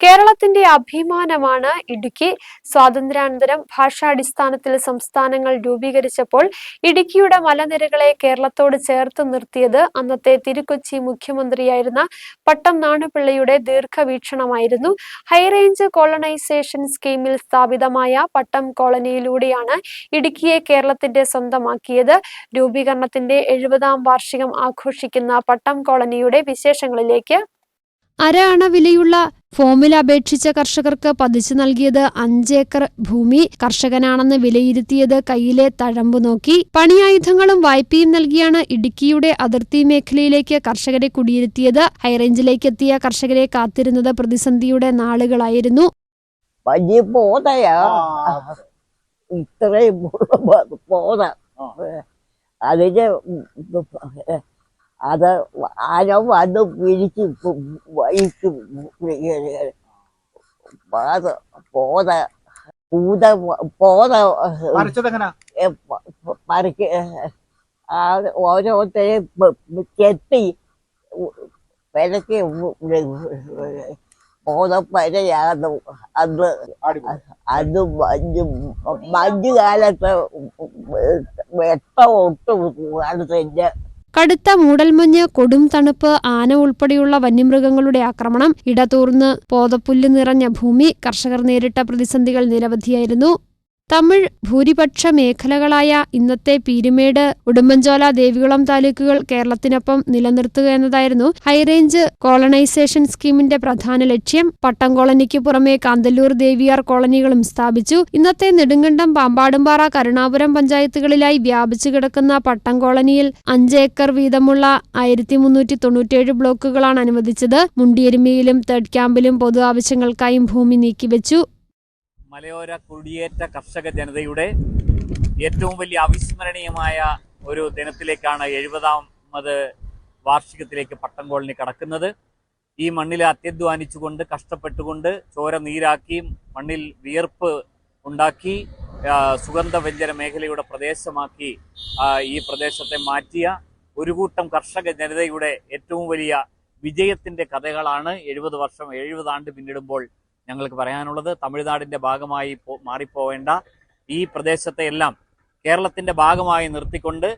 കേരളത്തിന്റെ അഭിമാനമാണ് ഇടുക്കി. സ്വാതന്ത്ര്യാനന്തരം ഭാഷാടിസ്ഥാനത്തിൽ സംസ്ഥാനങ്ങൾ രൂപീകരിച്ചപ്പോൾ ഇടുക്കിയുടെ മലനിരകളെ കേരളത്തോട് ചേർത്ത് നിർത്തിയത് അന്നത്തെ തിരുക്കൊച്ചി മുഖ്യമന്ത്രിയായിരുന്ന പട്ടം നാണുപിള്ളയുടെ ദീർഘവീക്ഷണമായിരുന്നു. ഹൈറേഞ്ച് കോളനൈസേഷൻ സ്കീമിൽ സ്ഥാപിതമായ പട്ടം കോളനിയിലൂടെയാണ് ഇടുക്കിയെ കേരളത്തിന്റെ സ്വന്തമാക്കിയത്. രൂപീകരണത്തിന്റെ എഴുപതാം വാർഷികം ആഘോഷിക്കുന്ന പട്ടം കോളനിയുടെ വിശേഷങ്ങളിലേക്ക് അര അണ വിലയുള്ള ഫോമിൽ അപേക്ഷിച്ച കർഷകർക്ക് പതിച്ചു നൽകിയത് അഞ്ചേക്കർ ഭൂമി. കർഷകനാണെന്ന് വിലയിരുത്തിയത് കയ്യിലെ തഴമ്പു നോക്കി. പണിയായുധങ്ങളും വായ്പയും നൽകിയാണ് ഇടുക്കിയുടെ അതിർത്തി മേഖലയിലേക്ക് കർഷകരെ കുടിയിരുത്തിയത്. ഹൈറേഞ്ചിലേക്ക് എത്തിയ കർഷകരെ കാത്തിരുന്നത് പ്രതിസന്ധിയുടെ നാളുകളായിരുന്നു. വലിയ പോതയാ ഇത്രയും പോത അതിന് അത് ആന വന്ന് പിരിച്ച് വൈകി പോത പോത പൂത പോത പറിക്ക് ആ കെട്ടി പെരക്ക് പോതപ്പരയാകുന്നു അന്ന് അന്ന് മഞ്ഞ് മഞ്ഞ് കാലത്ത് വെട്ടം ഒട്ടും അടുത്തില്ല കടുത്ത മൂടൽമഞ്ഞ് കൊടും തണുപ്പ് ആന ഉൾപ്പെടെയുള്ള വന്യമൃഗങ്ങളുടെ ആക്രമണം ഇടതൂർന്ന് പോതപ്പുല്ല് നിറഞ്ഞ ഭൂമി കർഷകർ നേരിട്ട പ്രതിസന്ധികൾ നിരവധിയായിരുന്നു. തമിഴ് ഭൂരിപക്ഷ മേഖലകളായ ഇന്നത്തെ പീരുമേട് ഉടുമ്പൻചോല ദേവികുളം താലൂക്കുകൾ കേരളത്തിനൊപ്പം നിലനിർത്തുക എന്നതായിരുന്നു ഹൈറേഞ്ച് കോളനൈസേഷൻ സ്കീമിന്റെ പ്രധാന ലക്ഷ്യം. പട്ടം കോളനിക്ക് പുറമെ കാന്തല്ലൂർ ദേവിയാർ കോളനികളും സ്ഥാപിച്ചു. ഇന്നത്തെ നെടുങ്കണ്ടം പാമ്പാടുംപാറ കരുണാപുരം പഞ്ചായത്തുകളിലായി വ്യാപിച്ചു കിടക്കുന്ന പട്ടം കോളനിയിൽ അഞ്ച് ഏക്കർ വീതമുള്ള ആയിരത്തി മുന്നൂറ്റി തൊണ്ണൂറ്റിയേഴ് ബ്ലോക്കുകളാണ് അനുവദിച്ചത്. മുണ്ടിയെരുമയിലും തേർഡ് ക്യാമ്പിലും പൊതു ആവശ്യങ്ങൾക്കായും ഭൂമി നീക്കിവെച്ചു. മലയോര കുടിയേറ്റ കർഷക ജനതയുടെ ഏറ്റവും വലിയ അവിസ്മരണീയമായ ഒരു ദിനത്തിലേക്കാണ് എഴുപതാമത് വാർഷികത്തിലേക്ക് പട്ടം കോളനി കടക്കുന്നത്. ഈ മണ്ണിൽ അത്യധ്വാനിച്ചുകൊണ്ട് കഷ്ടപ്പെട്ടുകൊണ്ട് ചോര നീരാക്കി മണ്ണിൽ വിയർപ്പ് ഉണ്ടാക്കി സുഗന്ധവ്യഞ്ജന മേഖലയുടെ പ്രദേശമാക്കി ഈ പ്രദേശത്തെ മാറ്റിയ ഒരു കൂട്ടം കർഷക ജനതയുടെ ഏറ്റവും വലിയ വിജയത്തിന്റെ കഥകളാണ് എഴുപത് വർഷം എഴുപത് ആണ്ട് പിന്നിടുമ്പോൾ ഞങ്ങൾക്ക് പറയാനുള്ളത് തമിഴ്നാടിന്റെ ഭാഗമായി മാറിപ്പോവേണ്ട ഈ പ്രദേശത്തെ എല്ലാം കേരളത്തിന്റെ ഭാഗമായി നിർത്തിക്കൊണ്ട്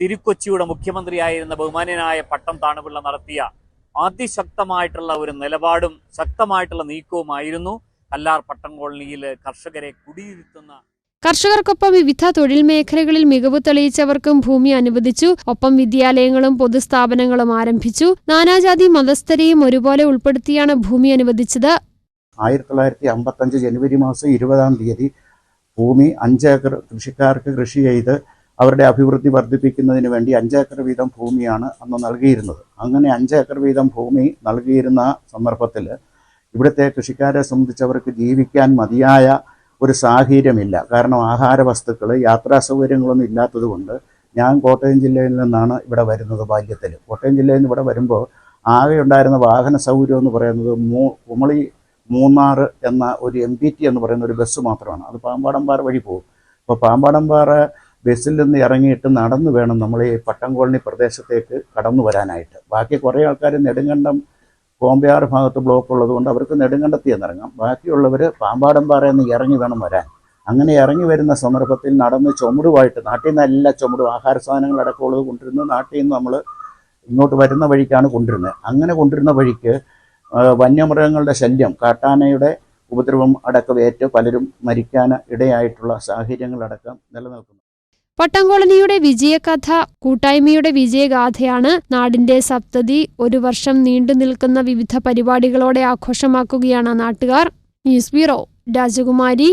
തിരുക്കൊച്ചിയുടെ മുഖ്യമന്ത്രിയായിരുന്ന ബഹുമാന്യനായ പട്ടം താണുപിള്ള നടത്തിയ അതിശക്തമായിട്ടുള്ള ഒരു നിലപാടും ശക്തമായിട്ടുള്ള നീക്കവുമായിരുന്നു കല്ലാർ പട്ടം കോളനിയിൽ കർഷകരെ കുടിയിരുത്തുന്ന കർഷകർക്കൊപ്പം വിവിധ തൊഴിൽ മേഖലകളിൽ മികവ് തെളിയിച്ചവർക്കും ഭൂമി അനുവദിച്ചു. ഒപ്പം വിദ്യാലയങ്ങളും പൊതുസ്ഥാപനങ്ങളും ആരംഭിച്ചു. നാനാജാതി മതസ്ഥരെയും ഒരുപോലെ ഉൾപ്പെടുത്തിയാണ് ഭൂമി അനുവദിച്ചത്. ആയിരത്തി തൊള്ളായിരത്തി അമ്പത്തഞ്ച് ജനുവരി മാസം ഇരുപതാം തീയതി ഭൂമി അഞ്ചേക്കർ കൃഷിക്കാർക്ക് കൃഷി ചെയ്ത് അവരുടെ അഭിവൃദ്ധി വർദ്ധിപ്പിക്കുന്നതിന് വേണ്ടി അഞ്ചേക്കർ വീതം ഭൂമിയാണ് അന്ന് നൽകിയിരുന്നത്. അങ്ങനെ അഞ്ചേക്കർ വീതം ഭൂമി നൽകിയിരുന്ന സന്ദർഭത്തിൽ ഇവിടുത്തെ കൃഷിക്കാരെ സംബന്ധിച്ചവർക്ക് ജീവിക്കാൻ മതിയായ ഒരു സാഹചര്യമില്ല. കാരണം ആഹാര വസ്തുക്കൾ യാത്രാ സൗകര്യങ്ങളൊന്നും ഇല്ലാത്തതുകൊണ്ട് ഞാൻ കോട്ടയം ജില്ലയിൽ നിന്നാണ് ഇവിടെ വരുന്നത് ബാല്യത്തിൽ കോട്ടയം ജില്ലയിൽ നിന്ന് ഇവിടെ വരുമ്പോൾ ആകെ ഉണ്ടായിരുന്ന വാഹന സൗകര്യം എന്ന് പറയുന്നത് മൂ കുമളി മൂന്നാറ് എന്ന ഒരു എം പി ടി എന്ന് പറയുന്ന ഒരു ബസ് മാത്രമാണ്. അത് പാമ്പാടമ്പാറ വഴി പോകും. അപ്പോൾ പാമ്പാടമ്പാറ ബസ്സിൽ നിന്ന് ഇറങ്ങിയിട്ട് നടന്നു വേണം നമ്മൾ ഈ പട്ടം കോളനി പ്രദേശത്തേക്ക് കടന്നു വരാനായിട്ട്. ബാക്കി കുറേ ആൾക്കാർ നെടുങ്കണ്ടം കോമ്പയാർ ഭാഗത്ത് ബ്ലോക്ക് ഉള്ളതുകൊണ്ട് അവർക്ക് നെടുങ്കണ്ടത്തി എന്നിറങ്ങാം ബാക്കിയുള്ളവർ പാമ്പാടമ്പാറ എന്ന് ഇറങ്ങി വേണം വരാൻ. അങ്ങനെ ഇറങ്ങി വരുന്ന സന്ദർഭത്തിൽ നടന്ന് ചുമടുമായിട്ട് നാട്ടിൽ നിന്ന് എല്ലാ ചുമടും ആഹാര സാധനങ്ങൾ അടക്കമുള്ളത് കൊണ്ടിരുന്നത് നാട്ടിൽ നിന്ന് നമ്മൾ ഇങ്ങോട്ട് വരുന്ന വഴിക്കാണ് കൊണ്ടിരുന്നത് അങ്ങനെ കൊണ്ടിരുന്ന വഴിക്ക് വന്യമൃഗങ്ങളുടെ ശല്യം കാട്ടാനയുടെ ഉപദ്രവം അടക്കമേറ്റ് പലരും മരിക്കാൻ ഇടയായിട്ടുള്ള സാഹചര്യങ്ങളടക്കം നിലനിൽക്കുന്നു. പട്ടംകോളനിയുടെ വിജയകഥ കൂട്ടായ്മയുടെ വിജയഗാഥയാണ് നാടിന്റെ സപ്തതി ഒരു വർഷം നീണ്ടു നിൽക്കുന്ന വിവിധ പരിപാടികളോടെ ആഘോഷമാക്കുകയാണ് നാട്ടുകാർ. ന്യൂസ് ബ്യൂറോ രാജകുമാരി